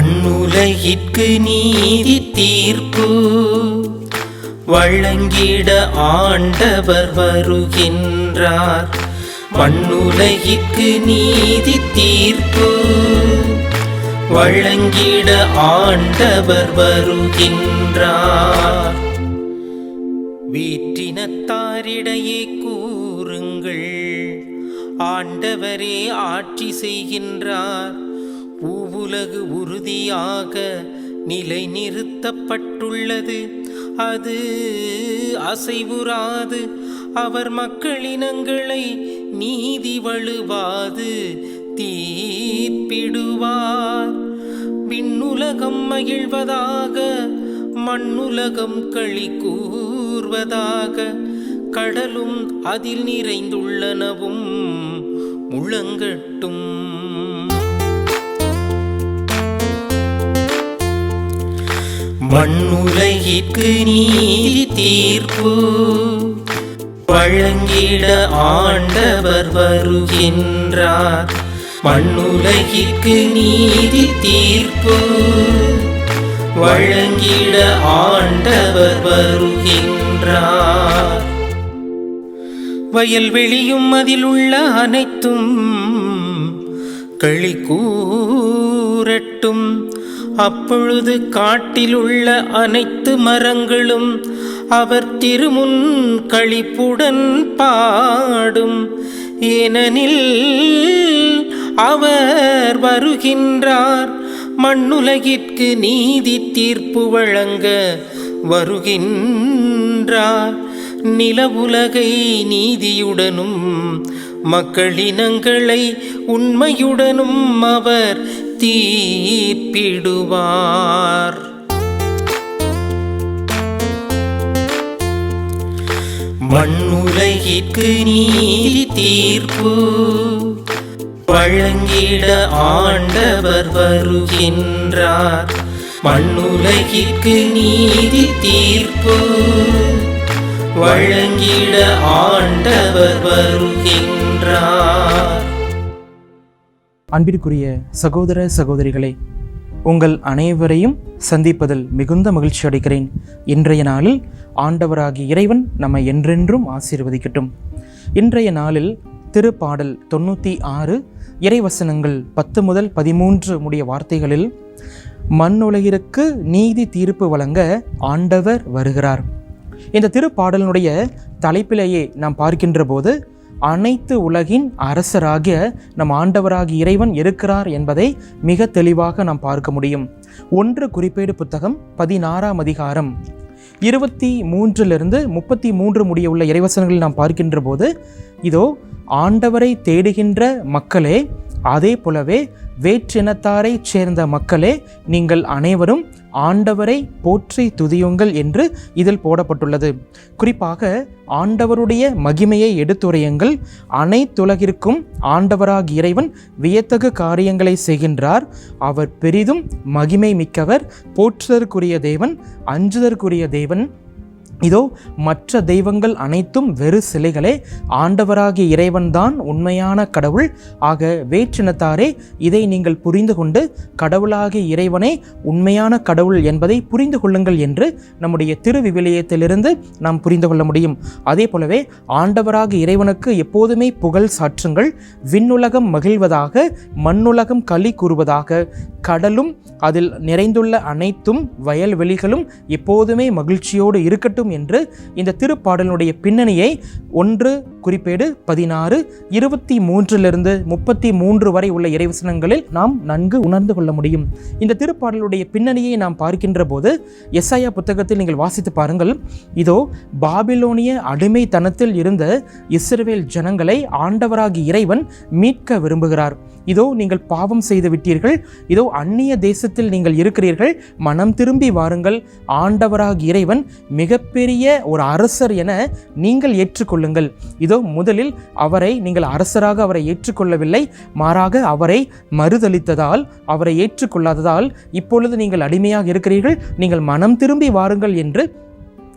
மண்ணுலகிற்கு நீதி தீர்ப்பு. வழங்கிட ஆண்டவர் வருகின்றார். மண்ணுலகிற்கு நீதி தீர்ப்பு. வழங்கிட ஆண்டவர் வருகின்றார். வீற்றினத்தாரிடையே கூறுங்கள். ஆண்டவரே ஆட்சி செய்கின்றார். பூவுலகு உறுதியாக நிலைநிறுத்தப்பட்டுள்ளது. அது அசைவுறாது. அவர் மக்களினங்களை நீதி வழுவாது தீர்ப்பிடுவார். விண்ணுலகம் மகிழ்வதாக மண்ணுலகம் களி கூர்வதாக கடலும் அதில் நிறைந்துள்ளனவும் முழங்கட்டும். மண்ணுலகிற்கு நீதி தீர்ப்பு. வழங்கிட ஆண்டவர் வருகின்றார். மண்ணுலகிற்கு நீதி தீர்ப்பு. வழங்கிட ஆண்டவர் வருகின்றார். வயல்வெளியும் அதில் உள்ள அனைத்தும் களி கூறட்டும் அப்பொழுது காட்டிலுள்ள அனைத்து மரங்களும் அவர் திருமுன் களிப்புடன் பாடும். ஏனெனில் அவர் வருகின்றார் மண்ணுலகிற்கு நீதி தீர்ப்பு வழங்க வருகின்றார். நிலவுலகை நீதியுடனும் மக்களினங்களை உண்மையுடனும் அவர் தீப்பிடுவார் மண்ணுலகிற்கு நீதி தீர்ப்பு. வழங்கிட ஆண்டவர் வருகின்றார். மண்ணுலகிற்கு நீதி தீர்ப்பு. வழங்கிட ஆண்டவர் வருகின்றார். அன்பிற்குரிய சகோதர சகோதரிகளே உங்கள் அனைவரையும் சந்திப்பதில் மிகுந்த மகிழ்ச்சி அடைகிறேன். இன்றைய நாளில் ஆண்டவராகிய இறைவன் நம்மை என்றென்றும் ஆசீர்வதிக்கட்டும். இன்றைய நாளில் திருப்பாடல் தொண்ணூற்றி ஆறு இறைவசனங்கள் பத்து முதல் பதிமூன்று முடிய வார்த்தைகளில் மண்ணுலகிற்கு நீதி தீர்ப்பு வழங்க ஆண்டவர் வருகிறார். இந்த திருப்பாடலினுடைய தலைப்பிலேயே நாம் பார்க்கின்ற போது அனைத்து உலகின் அரசராகிய நம் ஆண்டவராகிய இறைவன் இருக்கிறார் என்பதை மிக தெளிவாக நாம் பார்க்க முடியும். ஒன்று குறிப்பேடு புத்தகம் பதினாறாம் அதிகாரம். இருபத்தி மூன்றிலிருந்து முப்பத்தி மூன்று முடிய உள்ள இறைவசனங்களில் நாம் பார்க்கின்ற போது இதோ ஆண்டவரை தேடுகின்ற மக்களே அதே போலவே வேற்றினத்தாரைச் சேர்ந்த மக்களே நீங்கள் அனைவரும் ஆண்டவரை போற்றி துதியுங்கள் என்று இதில் போடப்பட்டுள்ளது. குறிப்பாக ஆண்டவருடைய மகிமையை எடுத்துரையுங்கள். அனைத்துலகிற்கும் ஆண்டவராக இறைவன் வியத்தகு காரியங்களை செய்கின்றார். அவர் பெரிதும் மகிமை மிக்கவர் போற்றுதற்குரிய தேவன் அஞ்சுதற்குரிய தேவன் இதோ மற்ற தெய்வங்கள் அனைத்தும் வெறு சிலைகளே ஆண்டவராகிய இறைவன்தான் உண்மையான கடவுள். ஆக வேற்றினத்தாரே இதை நீங்கள் புரிந்து கொண்டு கடவுளாகிய இறைவனே உண்மையான கடவுள் என்பதை புரிந்து கொள்ளுங்கள் என்று நம்முடைய திருவிவிலியத்திலிருந்து நாம் புரிந்து கொள்ள முடியும். அதே போலவே ஆண்டவராக இறைவனுக்கு எப்போதுமே புகழ் சாற்றுங்கள். விண்ணுலகம் மகிழ்வதாக மண்ணுலகம் களி கூறுவதாக கடலும் அதில் நிறைந்துள்ள அனைத்தும் வயல்வெளிகளும் எப்போதுமே மகிழ்ச்சியோடு இருக்கட்டும் என்று இந்த திருப்பாடலினுடைய பின்னணியை ஒன்று குறிப்பேடு பதினாறு இருபத்தி மூன்றிலிருந்து முப்பத்தி மூன்று வரை உள்ள இறைவசனங்களில் நாம் நன்கு உணர்ந்து கொள்ள முடியும். இந்த திருப்பாடலுடைய பின்னணியை நாம் பார்க்கின்ற போது எஸ்ஐயா புத்தகத்தில் நீங்கள் வாசித்து பாருங்கள். இதோ பாபிலோனிய அடிமைத்தனத்தில் இருந்த இஸ்ரவேல் ஜனங்களை ஆண்டவராகி இறைவன் மீட்க விரும்புகிறார். இதோ நீங்கள் பாவம் செய்து விட்டீர்கள். இதோ அந்நிய தேசத்தில் நீங்கள் இருக்கிறீர்கள். மனம் திரும்பி வாருங்கள். ஆண்டவராகி இறைவன் மிகப்பெரிய ஒரு அரசர் என நீங்கள் ஏற்றுக்கொள்ளுங்கள். முதலில் அவரை நீங்கள் அரசராக அவரை ஏற்றுக்கொள்ளவில்லை மாறாக அவரை மறுதளித்ததால் அவரை ஏற்றுக்கொள்ளாததால் இப்பொழுது நீங்கள் அடிமையாக இருக்கிறீர்கள் நீங்கள் மனம் திரும்பி வாருங்கள் என்று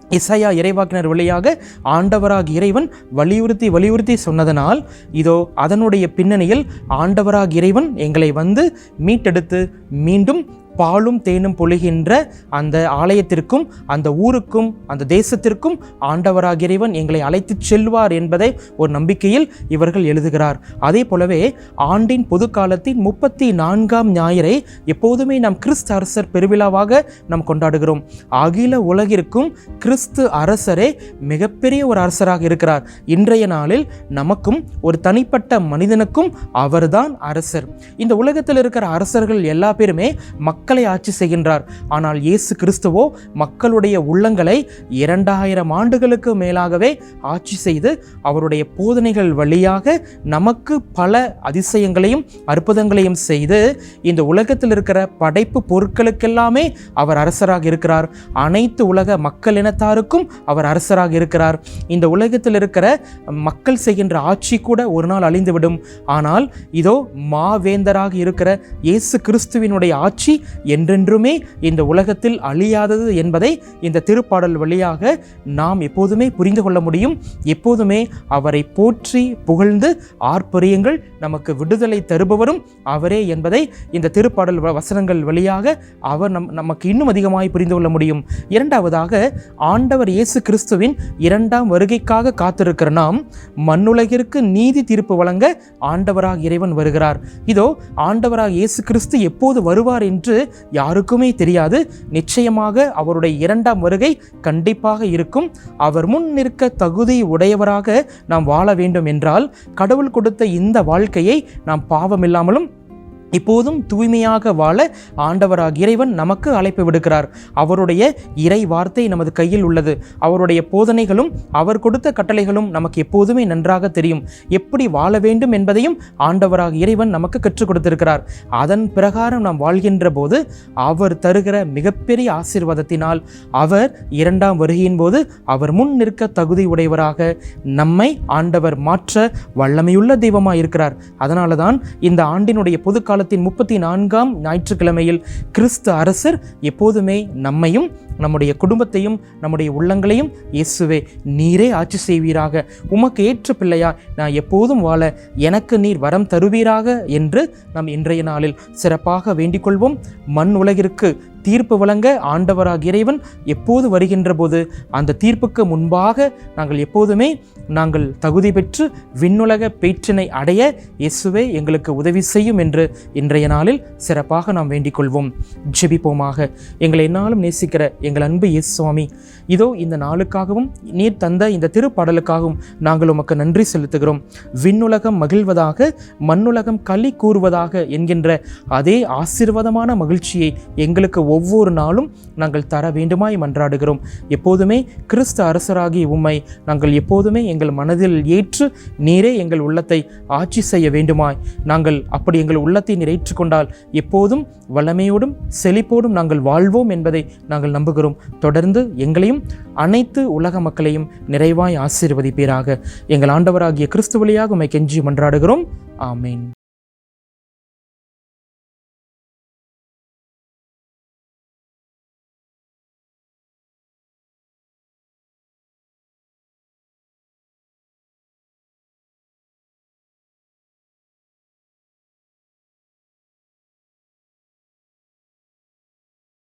இசையா இறைவாக்கினர் வழியாக ஆண்டவராக இறைவன் வலியுறுத்தி வலியுறுத்தி சொன்னதனால் இதோ அதனுடைய பின்னணியில் ஆண்டவராக இறைவன் எங்களை வந்து மீட்டெடுத்து மீண்டும் பாலும் தேனும் பொழிகின்ற அந்த ஆலயத்திற்கும் அந்த ஊருக்கும் அந்த தேசத்திற்கும் ஆண்டவராக இறைவன் எங்களை அழைத்துச் செல்வார் என்பதை ஒரு நம்பிக்கையில் இவர்கள் எழுதுகிறார். அதே போலவே ஆண்டின் பொது காலத்தின் முப்பத்தி நான்காம் ஞாயிறை எப்போதுமே நாம் கிறிஸ்து அரசர் பெருவிழாவாக நாம் கொண்டாடுகிறோம். அகில உலகிற்கும் கிறிஸ்து அரசரே மிகப்பெரிய ஒரு அரசராக இருக்கிறார். இன்றைய நாளில் நமக்கும் ஒரு தனிப்பட்ட மனிதனுக்கும் அவர்தான் அரசர். இந்த உலகத்தில் இருக்கிற அரசர்கள் எல்லா பேருமே மக் மக்களை ஆட்சி செய்கின்றார். ஆனால் இயேசு கிறிஸ்துவோ மக்களுடைய உள்ளங்களை இரண்டாயிரம் ஆண்டுகளுக்கு மேலாகவே ஆட்சி செய்து அவருடைய போதனைகள் வழியாக நமக்கு பல அதிசயங்களையும் அற்புதங்களையும் செய்து இந்த உலகத்தில் இருக்கிற படைப்பு பொருட்களுக்கெல்லாமே அவர் அரசராக இருக்கிறார். அனைத்து உலக மக்கள் இனத்தாருக்கும் அவர் அரசராக இருக்கிறார். இந்த உலகத்தில் இருக்கிற மக்கள் செய்கின்ற ஆட்சி கூட ஒரு நாள் அழிந்துவிடும். ஆனால் இதோ மாவேந்தராக இருக்கிற இயேசு கிறிஸ்துவினுடைய ஆட்சி என்றென்றுமே இந்த உலகத்தில் அழியாதது என்பதை இந்த திருப்பாடல் வழியாக நாம் எப்போதுமே புரிந்து கொள்ள முடியும். எப்போதுமே அவரை போற்றி புகழ்ந்து ஆர்ப்பரியுங்கள். நமக்கு விடுதலை தருபவரும் அவரே என்பதை இந்த திருப்பாடல் வ- வசனங்கள் வழியாக அவர் நம் நமக்கு இன்னும் அதிகமாய் புரிந்து கொள்ள முடியும். இரண்டாவதாக ஆண்டவர் இயேசு கிறிஸ்துவின் இரண்டாம் வருகைக்காக காத்திருக்கிற நாம் மண்ணுலகிற்கு நீதி தீர்ப்பு வழங்க ஆண்டவராக இறைவன் வருகிறார். இதோ ஆண்டவராக இயேசு கிறிஸ்து எப்போது வருவார் என்று யாருக்குமே தெரியாது. நிச்சயமாக அவருடைய இரண்டாம் வருகை கண்டிப்பாக இருக்கும். அவர் முன் நிற்க தகுதி உடையவராக நாம் வாழ வேண்டும் என்றால் கடவுள் கொடுத்த இந்த வாழ்க்கையை நாம் பாவமில்லாமலும் இப்போதும் தூய்மையாக வாழ ஆண்டவராக இறைவன் நமக்கு அழைப்பு விடுக்கிறார். அவருடைய இறை வார்த்தை நமது கையில் உள்ளது. அவருடைய போதனைகளும் அவர் கொடுத்த கட்டளைகளும் நமக்கு எப்போதுமே நன்றாக தெரியும். எப்படி வாழ வேண்டும் என்பதையும் ஆண்டவராக இறைவன் நமக்கு கற்றுக் கொடுத்திருக்கிறார். அதன் பிரகாரம் நாம் வாழ்கின்ற போது அவர் தருகிற மிகப்பெரிய ஆசீர்வாதத்தினால் அவர் இரண்டாம் வருகையின் போது அவர் முன் நிற்க தகுதி உடையவராக நம்மை ஆண்டவர் மாற்ற வல்லமையுள்ள தெய்வமாக இருக்கிறார் அதனால தான் இந்த ஆண்டினுடைய பொது காலத்தின் முப்பத்தி நான்காம் ஞாயிற்றுக்கிழமையில் கிறிஸ்து அரசர் எப்போதுமே நம்மையும் நம்முடைய குடும்பத்தையும் நம்முடைய உள்ளங்களையும் இயேசுவே நீரே ஆட்சி செய்வீராக. உமக்கு ஏற்ற பிள்ளையா நான் எப்போதும் வாழ எனக்கு நீர் வரம் தருவீராக என்று நாம் இன்றைய நாளில் சிறப்பாக வேண்டிக் கொள்வோம் மண் உலகிற்கு தீர்ப்பு வழங்க ஆண்டவராக இறைவன் எப்போது வருகின்ற போது அந்த தீர்ப்புக்கு முன்பாக நாங்கள் எப்போதுமே நாங்கள் தகுதி பெற்று விண்ணுலக பேற்றினை அடைய இயேசுவே எங்களுக்கு உதவி செய்யும் என்று இன்றைய நாளில் சிறப்பாக நாம் வேண்டிக் கொள்வோம். ஜெபிப்போமாக. எங்களை என்னாலும் நேசிக்கிற எங்கள் அன்பு இயேசு சுவாமி இதோ இந்த நாளுக்காகவும் நீர் தந்த இந்த திருப்பாடலுக்காகவும் நாங்கள் உமக்கு நன்றி செலுத்துகிறோம். விண்ணுலகம் மகிழ்வதாக மண்ணுலகம் களி கூறுவதாக என்கின்ற அதே ஆசீர்வாதமான மகிழ்ச்சியை எங்களுக்கு ஒவ்வொரு நாளும் நாங்கள் தர வேண்டுமாய் மன்றாடுகிறோம். எப்போதுமே கிறிஸ்து அரசராகிய உம்மை நாங்கள் எப்போதுமே எங்கள் மனதில் ஏற்று நீரே எங்கள் உள்ளத்தை ஆட்சி செய்ய வேண்டுமாய். நாங்கள் அப்படி எங்கள் உள்ளத்தை நிறைற்று கொண்டால் எப்போதும் வல்லமையோடும் செழிப்போடும் நாங்கள் வாழ்வோம் என்பதை நாங்கள் நம்புகிறோம். தொடர்ந்து எங்களையும் அனைத்து உலக மக்களையும் நிறைவாய் ஆசீர்வதிப்பீராக. எங்கள் ஆண்டவராகிய கிறிஸ்து வழியாக உம்மை கெஞ்சி மன்றாடுகிறோம். ஆமீன்.